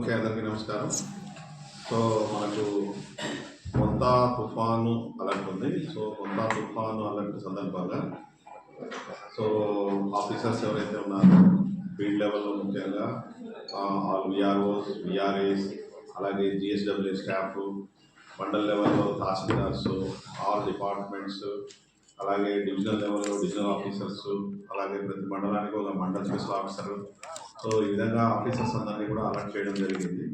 నమస్కారం. సో మనకు కొంత తుఫాను అలర్ట్ ఉంది. సో కొంత తుఫాను అలర్ట్ సందర్భంగా సో ఆఫీసర్స్ ఎవరైతే ఉన్నారో ఫీల్డ్ లెవెల్లో ముఖ్యంగా ఆల్ విఆర్ఓస్ విఆర్ఏస్ అలాగే జిఎస్డబ్ల్యూ స్టాఫ్ మండల్ లెవెల్లో తహసీల్దార్స్ ఆల్ డిపార్ట్మెంట్స్ అలాగే డివిజనల్ లెవెల్లో డివిజనల్ ఆఫీసర్స్ అలాగే ప్రతి మండలానికి ఒక మండల్ స్పెషల్ ఆఫీసర్ సో ఈ విధంగా ఆఫీసర్స్ అందరినీ కూడా అలర్ట్ చేయడం జరిగింది.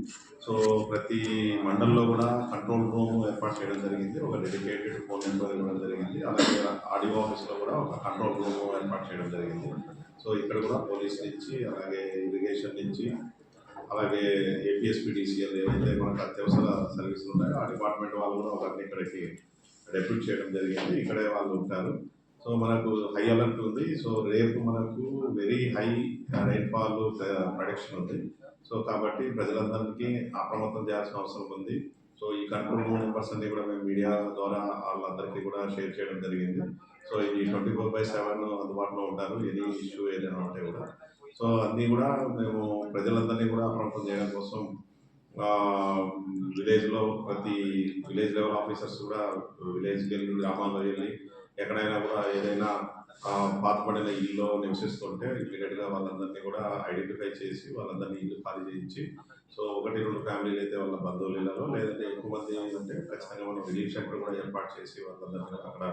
సో ప్రతి మండల్లో కూడా కంట్రోల్ రూమ్ ఏర్పాటు చేయడం జరిగింది. ఒక డెడికేటెడ్ ఫోన్ నెంబర్ ఇవ్వడం జరిగింది. అలాగే ఆడియో ఆఫీస్లో కూడా ఒక కంట్రోల్ రూమ్ ఏర్పాటు చేయడం జరిగింది. సో ఇక్కడ కూడా పోలీస్ నుంచి అలాగే ఇరిగేషన్ నుంచి అలాగే ఏపీఎస్పీడీసీఎల్ ఏవైతే మనకు అత్యవసర సర్వీసులు ఉన్నాయో ఆ డిపార్ట్మెంట్ వాళ్ళు కూడా ఒకరిని ఇక్కడికి డెప్యూట్ చేయడం జరిగింది. ఇక్కడే వాళ్ళు ఉంటారు. సో మనకు హై అలర్ట్ ఉంది. సో రేపు మనకు వెరీ హై రైన్ఫాల్ ప్రొడక్షన్ ఉంది. సో కాబట్టి ప్రజలందరికీ అప్రమత్తం చేయాల్సిన అవసరం ఉంది. సో ఈ కంట్రోల్ రూమ్ పర్సెంట్ కూడా మేము మీడియా ద్వారా వాళ్ళందరికీ కూడా షేర్ చేయడం జరిగింది. సో ఇది ట్వంటీ ఫోర్ బై సెవెన్ అందుబాటులో ఉంటారు. ఎనీ ఇష్యూ ఏదైనా ఉంటే కూడా. సో అన్నీ కూడా మేము ప్రజలందరినీ కూడా అప్రమత్తం చేయడం కోసం విలేజ్లో ప్రతి విలేజ్ లెవెల్ ఆఫీసర్స్ కూడా విలేజ్కి వెళ్ళి గ్రామాల్లో వెళ్ళి ఎక్కడైనా కూడా ఏదైనా పాతపడిన ఇల్లు నివసిస్తుంటే ఇమీడియట్గా వాళ్ళందరినీ కూడా ఐడెంటిఫై చేసి వాళ్ళందరినీ ఇల్లు ఖాళీ చేయించి సో ఒకటి రెండు ఫ్యామిలీలు అయితే వాళ్ళ బంధువులు ఇళ్ళలో లేదంటే ఎక్కువ మంది ఏంటంటే ఖచ్చితంగా మనం రిలీఫ్ సెంటర్ కూడా ఏర్పాటు చేసి వాళ్ళందరినీ అక్కడ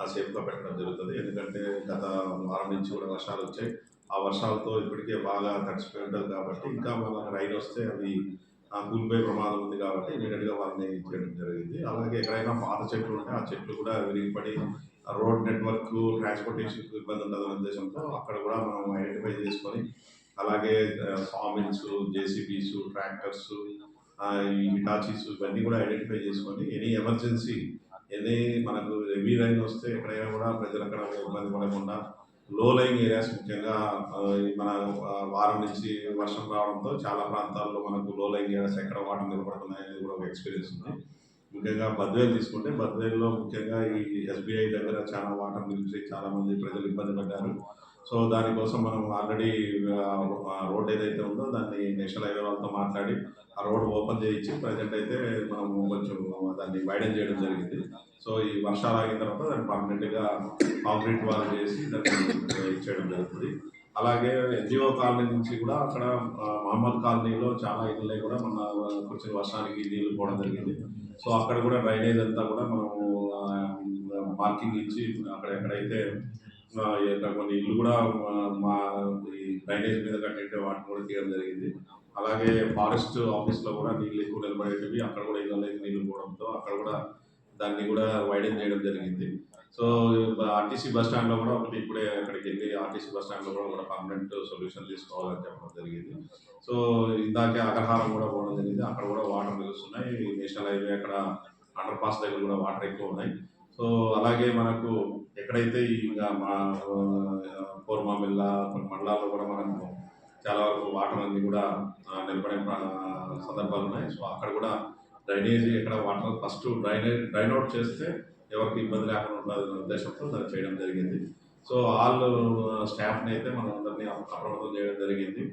ఆ సేఫ్గా పెట్టడం జరుగుతుంది. ఎందుకంటే గత వారం నుంచి కూడా వర్షాలు వచ్చాయి. ఆ వర్షాలతో ఇప్పటికే బాగా తడిచిపోయి ఉంటుంది కాబట్టి ఇంకా మనకు రైన్ వస్తే అవి కూలిపోయే ప్రమాదం ఉంది కాబట్టి ఇమీడియట్గా వాళ్ళని చేయడం జరిగింది. అలాగే ఎక్కడైనా పాత చెట్లు ఉంటే ఆ చెట్లు కూడా విరిగిపడి రోడ్ నెట్వర్క్ ట్రాన్స్పోర్టేషన్ ఇబ్బంది ఉండదనే ఉద్దేశంతో అక్కడ కూడా మనం ఐడెంటిఫై చేసుకొని అలాగే సామిల్స్ జేసీబీస్ ట్రాక్టర్స్ హిటాచీస్ ఇవన్నీ కూడా ఐడెంటిఫై చేసుకొని ఎనీ ఎమర్జెన్సీ ఎనీ మనకు హెవీ లైన్ వస్తే ఎక్కడైనా కూడా ప్రజలు అక్కడ ఇబ్బంది పడకుండా లో లైన్ ఏరియాస్ ముఖ్యంగా మన వారం నుంచి వర్షం రావడంతో చాలా ప్రాంతాల్లో మనకు లో లైన్ ఏరియాస్ ఎక్కడ వాటర్ నిలబడుతున్నాయి అనేది కూడా ఒక ఎక్స్పీరియన్స్ ఉంది. ముఖ్యంగా బద్వేలు తీసుకుంటే బద్వేల్లో ముఖ్యంగా ఈ ఎస్బీఐ దగ్గర చాలా వాటర్ నిలిచి చాలామంది ప్రజలు ఇబ్బంది పడ్డారు. సో దానికోసం మనం ఆల్రెడీ రోడ్ ఏదైతే ఉందో దాన్ని నేషనల్ హైవే వాళ్ళతో మాట్లాడి ఆ రోడ్ ఓపెన్ చేయించి ప్రజెంట్ అయితే మనం కొంచెం దాన్ని వైడెన్ చేయడం జరిగింది. సో ఈ వర్షాలు ఆగిన తర్వాత దాన్ని పర్మనెంట్గా కాంక్రీట్ వాళ్ళు చేసి దాన్ని ఇచ్చేయడం జరుగుతుంది. అలాగే ఎన్జిఓ కాలనీ నుంచి కూడా అక్కడ మహమ్మద్ కాలనీలో చాలా ఇళ్ళే కూడా మన కొంచెం వర్షానికి నీళ్ళు పోవడం జరిగింది. సో అక్కడ కూడా డ్రైనేజ్ అంతా కూడా మనము మార్కింగ్ ఇచ్చి అక్కడ ఎక్కడైతే కొన్ని ఇల్లు కూడా మా ఈ డ్రైనేజ్ మీద కట్టింటే వాటిని కూడా తీయడం జరిగింది. అలాగే ఫారెస్ట్ ఆఫీస్లో కూడా నీళ్ళు ఎక్కువ నిలబడేటివి అక్కడ కూడా ఇళ్ళకి నీళ్ళు పోవడంతో అక్కడ కూడా దాన్ని కూడా వైడెన్ చేయడం జరిగింది. సో ఆర్టీసీ బస్ స్టాండ్లో కూడా ఒకటి ఇప్పుడే అక్కడికి వెళ్ళి ఆర్టీసీ బస్ స్టాండ్లో కూడా ఒక పర్మనెంట్ సొల్యూషన్ తీసుకోవాలని చెప్పడం జరిగింది. సో ఇందాకే అగ్రహారం కూడా పోవడం జరిగింది. అక్కడ కూడా వాటర్ నిలుస్తున్నాయి. నేషనల్ హైవే అక్కడ అండర్ పాస్ దగ్గర కూడా వాటర్ ఎక్కువ ఉన్నాయి. సో అలాగే మనకు ఎక్కడైతే ఈ ఇంకా మా కోర్మామిల్ల కొన్ని మండలాల్లో కూడా మనకు చాలా వరకు వాటర్ అన్ని కూడా నిలబడే సందర్భాలు ఉన్నాయి. సో అక్కడ కూడా డ్రైనేజీ ఎక్కడ water first drainage drain out చేస్తే ఎవరికి ఇబ్బంది లేకుండా ఉంటుందనే ఉద్దేశంతో దాన్ని చేయడం జరిగింది. సో ఆల్ స్టాఫ్ని అయితే మనం అందరినీ అప్రమత్తం చేయడం జరిగింది.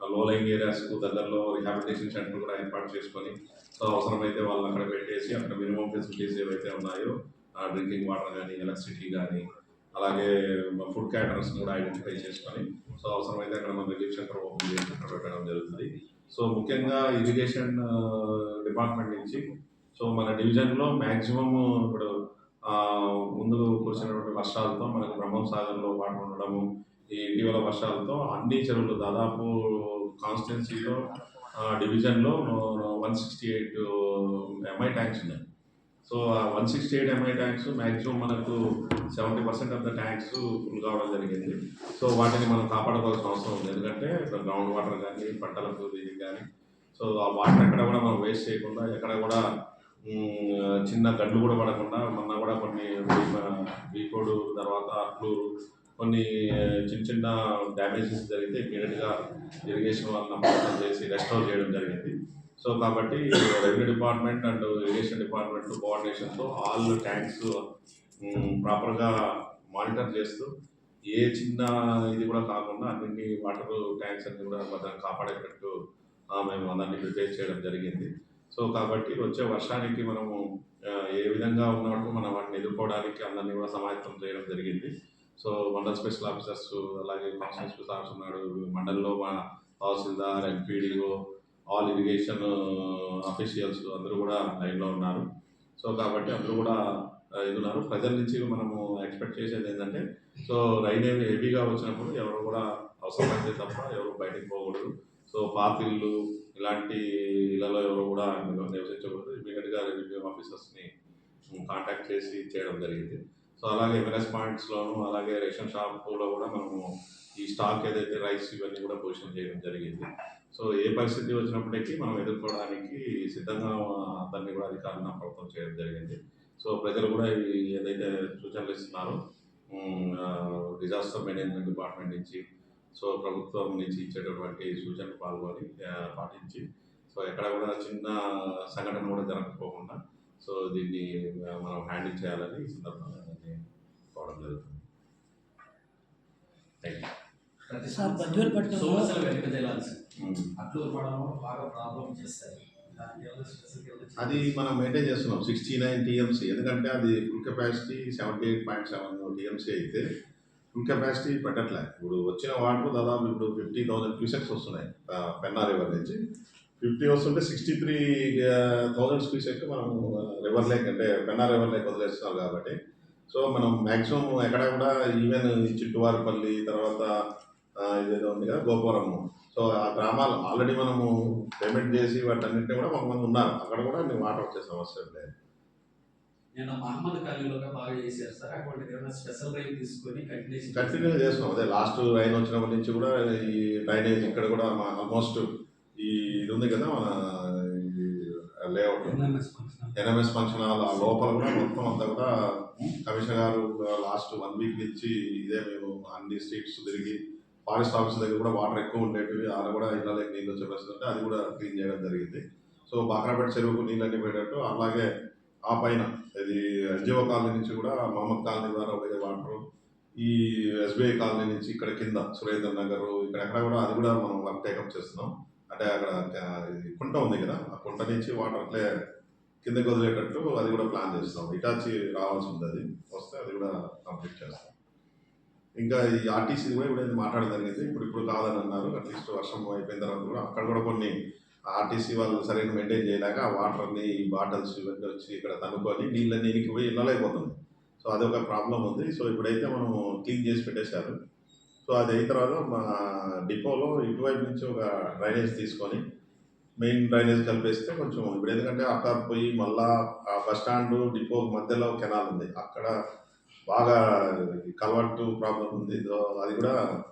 లో లైంగ్ ఏరియాస్కు దగ్గరలో రిహాబిలిటేషన్ సెంటర్ కూడా ఏర్పాటు చేసుకొని సో అవసరమైతే వాళ్ళని అక్కడ పెట్టేసి అక్కడ మినిమం ఫెసిలిటీస్ ఏవైతే ఉన్నాయో డ్రింకింగ్ వాటర్ కానీ ఎలక్ట్రిసిటీ కానీ అలాగే ఫుడ్ క్యాటరర్స్ కూడా ఐడెంటిఫై చేసుకొని సో అవసరమైతే అక్కడ మన రిలీఫ్ సెంటర్ ఓపెన్ చేసి అక్కడ పెట్టడం జరుగుతుంది. సో ముఖ్యంగా ఇరిగేషన్ డిపార్ట్మెంట్ నుంచి. సో మన డివిజన్లో మ్యాక్సిమం ఇప్పుడు ముందు కురిసినటువంటి వర్షాలతో మనకు బ్రహ్మం సాగర్లో వాటర్ ఉండడము ఈ ఇటీవల వర్షాలతో అన్ని చెరువులు దాదాపు కాన్స్టిట్యున్సీలో డివిజన్లో one sixty eight MI tanks ఉన్నాయి. సో ఆ one sixty eight MI tanks maximum మనకు seventy percent of the tanks full కావడం జరిగింది. సో వాటిని మనం కాపాడుకోవాల్సిన అవసరం ఉంది. ఎందుకంటే గ్రౌండ్ వాటర్ కానీ పంటలకు దీనికి కానీ సో ఆ వాటర్ ఎక్కడ కూడా మనం వేస్ట్ చేయకుండా ఎక్కడ కూడా చిన్న గడ్లు కూడా పడకుండా మొన్న కూడా కొన్ని వీకోడు తర్వాత అట్లు కొన్ని చిన్న చిన్న డ్యామేజెస్ జరిగితే ఇమీడియట్గా ఇరిగేషన్ వాళ్ళని చేసి రెస్టోర్ చేయడం జరిగింది. సో కాబట్టి revenue department and irrigation department కోఆర్డినేషన్తో all tanks ప్రాపర్గా మానిటర్ చేస్తూ ఏ చిన్న ఇది కూడా కాకుండా అన్ని వాటర్ ట్యాంక్స్ అన్ని కూడా భద్రంగా కాపాడేటట్టు మేము అందరినీ ప్రిపేర్ చేయడం జరిగింది. సో కాబట్టి వచ్చే వర్షానికి మనము ఏ విధంగా ఉన్నట్టు మనం వాటిని ఎదుర్కోవడానికి అందరినీ కూడా సమాయత్తం చేయడం జరిగింది. సో మండల్ స్పెషల్ ఆఫీసర్స్ అలాగే కాన్స్టెన్స్ ఆఫీసర్ ఉన్నాడు మండల్లో మా tahsildar MPDO all irrigation officials అందరూ కూడా లైన్లో ఉన్నారు. సో కాబట్టి అందరూ కూడా uh, ఇది ఉన్నారు. ప్రజల నుంచి మనము ఎక్స్పెక్ట్ చేసేది ఏంటంటే సో రైన్ హెవీగా వచ్చినప్పుడు ఎవరు కూడా అవసరమైతే తప్ప ఎవరు బయటకు పోకూడదు. సో పాతిళ్ళు ఇల్లు ఇలాంటి ఇళ్ళలో ఎవరు కూడా నివసించకూడదు. ఇమీడియట్గా రెవెన్యూ ఆఫీసర్స్ని కాంటాక్ట్ చేసి చేయడం జరిగింది. సో అలాగే ఎంఎల్ఎస్ పాయింట్స్లోను అలాగే రేషన్ షాప్లో కూడా మనము ఈ స్టాక్ ఏదైతే రైస్ ఇవన్నీ కూడా పొజిషన్ చేయడం జరిగింది. సో ఏ పరిస్థితి వచ్చినప్పటికీ మనం ఎదుర్కోవడానికి సిద్ధంగా దాన్ని కూడా అధికారులను ప్రభుత్వం చేయడం జరిగింది. సో ప్రజలు కూడా ఇవి ఏదైతే సూచనలు ఇస్తున్నారో డిజాస్టర్ మేనేజ్మెంట్ డిపార్ట్మెంట్ నుంచి సో ప్రభుత్వం నుంచి ఇచ్చేటటువంటి సూచనలు పాల్గొని పాటించి సో ఎక్కడ కూడా చిన్న సంఘటన కూడా జరగకపోకుండా సో దీన్ని మనం హ్యాండిల్ చేయాలని ఈ సందర్భంగా దాన్ని కోవడం జరుగుతుంది థ్యాంక్ సార్, వెనుక బాగా ప్రాబ్లం చేస్తాయి ఏమైనా అది మనం మెయింటైన్ చేస్తున్నాం. సిక్స్టీ నైన్ టీఎంసీ ఎందుకంటే అది full capacity seventy eight point seven TMC అయితే ఫుల్ కెపాసిటీ పెట్టట్లే. ఇప్పుడు వచ్చిన వాటర్ దాదాపు ఇప్పుడు ఫిఫ్టీ థౌసండ్ క్యూసెక్స్ వస్తున్నాయి. పెన్నా రివర్ నుంచి. ఫిఫ్టీ వస్తుంటే సిక్స్టీ త్రీ థౌసండ్ క్యూసెక్ మనం రివర్ లేక్ అంటే పెన్నా రివర్ లేక్ వదిలేస్తున్నాం కాబట్టి. సో మనం మ్యాక్సిమం ఎక్కడ కూడా ఈవెన్ చిట్టువారిపల్లి తర్వాత ఇదేదో ఉంది కదా గోపురము. సో ఆ గ్రామాలు ఆల్రెడీ మనము పేమెంట్ చేసి వాటన్నింటినీ కూడా కొంతమంది ఉన్నారు. అక్కడ కూడా నేను వాటర్ వచ్చే సమస్య లేదు. నేను మహమ్మద్ ఖలీలోగా బాగా చేశారు సార్. అటువంటి ఏమైనా స్పెషల్ రైన్ తీసుకొని కంటిన్యూషన్ కంటిన్యూ చేస్తున్నాం అదే లాస్ట్ రైన్ వచ్చినప్పటి నుంచి కూడా ఈ డ్రైనేజ్ ఇక్కడ కూడా ఆల్మోస్ట్ ఈ ఇది ఉంది కదా మన లేఅవుట్ ఎన్ఎంఎస్ ఫంక్షన్ హాల్ ఆ లోపల కూడా మొత్తం అంతా కూడా కమిషనర్ గారు లాస్ట్ వన్ వీక్ నుంచి ఇదే మేము అన్ని స్ట్రీట్స్ తిరిగి ఫారెస్ట్ ఆఫీస్ దగ్గర కూడా వాటర్ ఎక్కువ ఉండేటివి అలా కూడా ఇళ్ళకి నీళ్ళు వచ్చే పరిస్థితి ఉంటే అది కూడా క్లీన్ చేయడం జరిగింది. సో బాక్రాపేట చెరువుకు నీళ్ళన్నీ పెట్టేట్టు అలాగే ఆ పైన ఇది ఎస్జీఓ కాలనీ నుంచి కూడా మహమ్మద్ కాలనీ ద్వారా పోయే వాటర్ ఈ ఎస్బీఐ కాలనీ నుంచి ఇక్కడ కింద సురేంద్ర నగర్ ఇక్కడ ఎక్కడ కూడా అది కూడా మనం వర్క్ టేకప్ చేస్తున్నాం. అంటే అక్కడ కుంట ఉంది కదా ఆ కుంట నుంచి వాటర్ అట్లే కిందకి వదిలేటట్టు అది కూడా ప్లాన్ చేస్తాం ఇటాచి రావాల్సి ఉంది అది. వస్తే అది కూడా కంప్లీట్ చేస్తాం. ఇంకా ఈ ఆర్టీసీ కూడా ఇప్పుడు మాట్లాడడం జరిగింది. ఇప్పుడు ఇప్పుడు కాదని అన్నారు. అట్లీస్ట్ వర్షం అయిపోయిన తర్వాత కూడా అక్కడ కూడా కొన్ని ఆర్టీసీ వాళ్ళు సరైన మెయింటైన్ చేయలేక ఆ వాటర్ని ఈ బాటిల్స్ ఇవన్నీ వచ్చి ఇక్కడ తనుకొని నీళ్ళని ఇనికి పోయి ఇళ్ళైపోతుంది సో అదొక ప్రాబ్లం ఉంది. సో ఇప్పుడైతే మనం క్లీన్ చేసి పెట్టేశారు. సో అది అయిన తర్వాత మా డిపోలో ఇటువైపు నుంచి ఒక డ్రైనేజ్ తీసుకొని మెయిన్ డ్రైనేజ్ కలిపేస్తే కొంచెం ఇప్పుడు ఎందుకంటే అక్కడ పోయి మళ్ళా ఆ బస్ స్టాండ్ డిపో మధ్యలో కెనాల్ ఉంది. అక్కడ బాగా కలవట్టు ప్రాబ్లం ఉంది. అది కూడా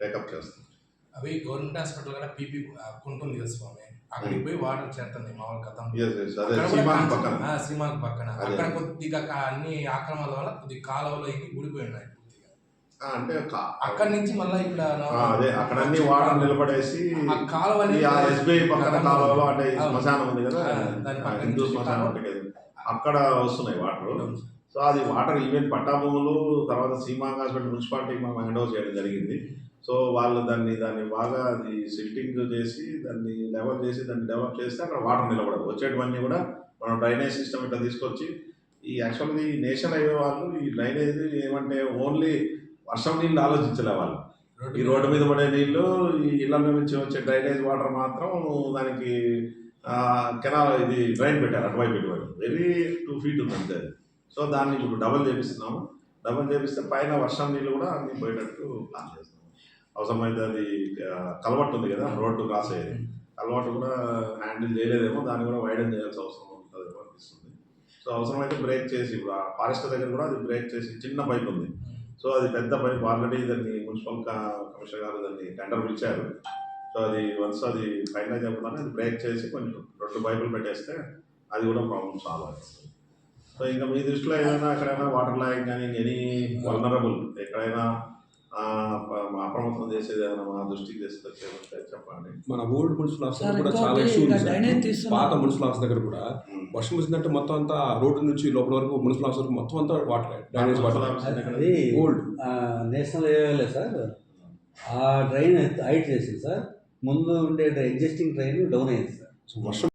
టేకప్ చేస్తాం అవి గవర్నమెంట్ హాస్పిటల్ కూడా పీపీ ఉంటుంది కదా స్వామి. అక్కడికి పోయి వాటర్ మామూలు అక్కడ కూడా సీమాన్ కాన్సెప్ట్- పక్కన. సీమాకు. అక్కడ కొద్దిగా అన్ని ఆక్రమణల వల్ల కొద్దిగా కాలువలో ఇవి ఊడిపోయి ఉన్నాయి అంటే అక్కడి నుంచి మళ్ళీ ఇక్కడ అదే అక్కడ అన్ని వాటర్ నిలబడేసి కాలువ ఎస్బీఐ పక్కన కాలువలో అంటే. శ్మశానం ఉంది కదా హిందూ శ్మశానం అక్కడ వస్తున్నాయి వాటర్. సో అది వాటర్ ఈవెన్ పట్టాభూములు తర్వాత సీమాంగ్ హాస్పిటల్ మున్సిపాలిటీకి మనం హ్యాండ్ ఓవర్ చేయడం జరిగింది. సో వాళ్ళు దాన్ని దాన్ని బాగా అది సిల్టింగ్ చేసి దాన్ని లెవెల్ చేసి దాన్ని డెవలప్ చేస్తే అక్కడ వాటర్ నిలబడదు వచ్చేటివన్నీ కూడా మనం డ్రైనేజ్ సిస్టమ్ ఇట్లా తీసుకొచ్చి ఈ యాక్చువల్గా ఈ నేషన్ హైవే వాళ్ళు ఈ డ్రైనేజ్ ఏమంటే ఓన్లీ వర్షం నీళ్ళు ఆలోచించలే వాళ్ళు. ఈ రోడ్డు మీద పడే నీళ్ళు ఈ ఇళ్ళ నుంచి వచ్చే డ్రైనేజ్ వాటర్ మాత్రం దానికి కెనాల్ ఇది డ్రైన్ పెట్టారు అటువైపు ఇటువైపు. వెరీ టూ ఫీట్ ఉంది అంతే. సో దాన్ని ఇప్పుడు డబల్ చేపిస్తున్నాము. డబల్ చేపిస్తే పైన వర్షం నీళ్ళు కూడా అన్ని పోయేటట్టు ప్లాన్ చేస్తున్నాము. అవసరమైతే అది కలవట్టు ఉంది కదా రోడ్డు క్రాస్ అయ్యేది. కలవట్టు కూడా హ్యాండిల్ చేయలేదేమో దాన్ని కూడా వైడన్ చేయాల్సిన అవసరం ఉంటుందేమో అనిపిస్తుంది. సో అవసరమైతే బ్రేక్ చేసి ఇప్పుడు ఆ ఫారెస్ట్ దగ్గర కూడా అది బ్రేక్ చేసి చిన్న పైప్ ఉంది. సో అది పెద్ద పైప్ ఆల్రెడీ దాన్ని మున్సిపల్ కమిషనర్ గారు దాన్ని టెండర్ పిలిచారు. సో అది వన్స్ అది ఫైనల్ చెప్పడానికి అది బ్రేక్ చేసి కొంచెం రెండు పైపులు పెట్టేస్తే అది కూడా ప్రాబ్లమ్ సాల్వ్ అవుతుంది. సో ఇంకా మీ దృష్టిలో ఏదైనా ఎక్కడైనా వాటర్ లైన్ కానీ ఎనీ వల్నరబుల్ ఎక్కడైనా అప్రమత్తం చేసేది ఏదైనా మా దృష్టికి తెస్తే చెప్పండి? మన ఓల్డ్ మున్సిపల్ ఆఫీస్ సార్, కూడా చాలా ఇష్యూ. పాత మున్సిపల్ ఆఫీస్ దగ్గర కూడా ఉమ్. వర్షం వచ్చిందంటే మొత్తం అంతా రోడ్డు నుంచి లోపల వరకు మున్సిపల్ ఆఫీస్ వరకు మొత్తం అంతా water drainage water old national హైవేలే sir. ఆ డ్రైన్ హైట్ చేసింది సార్. ముందు ఉండే ఎగ్జిస్టింగ్ ట్రైన్ డౌన్ అయింది సార్. సో వర్షం